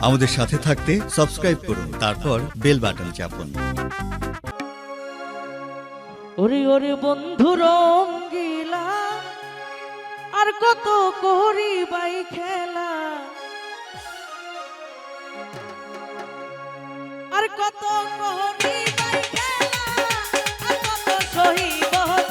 আমাদের সাথে থাকতে সাবস্ক্রাইব করুন, তারপর বেল বাটন চাপুন। ওরে ওরে বন্ধু রঙ্গিলা, আর কত করি বাই খেলা। আর কত করি বাই খেলা, আর কত সহি বহল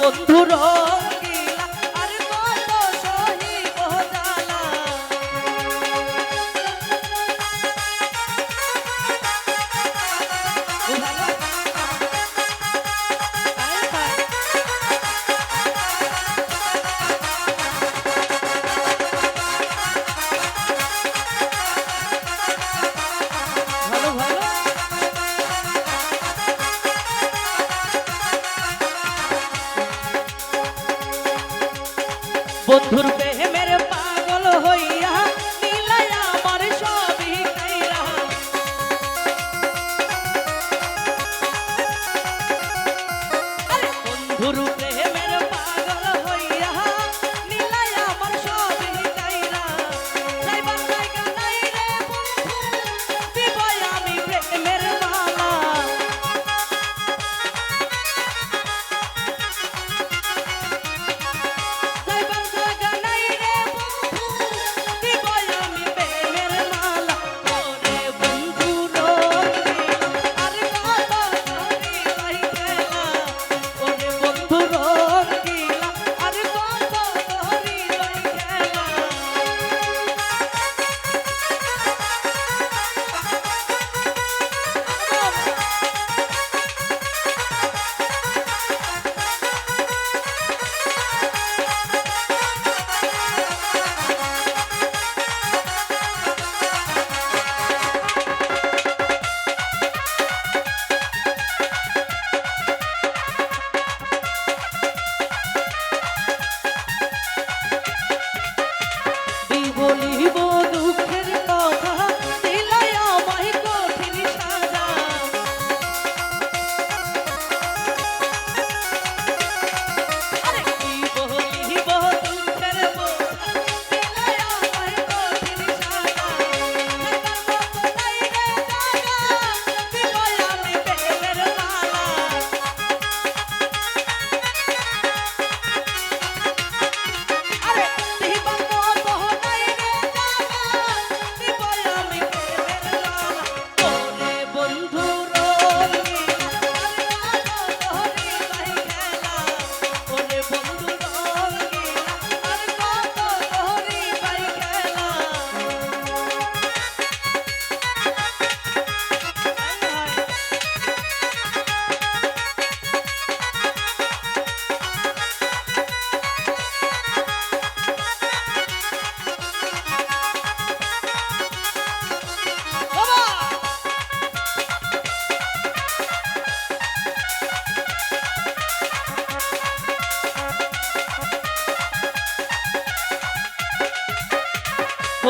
বন্ধুর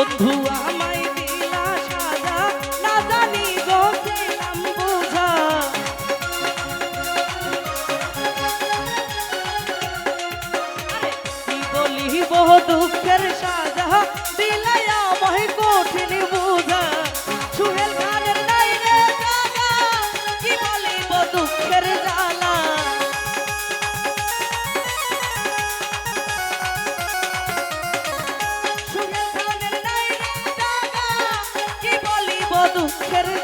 বন্ধু দুঃখের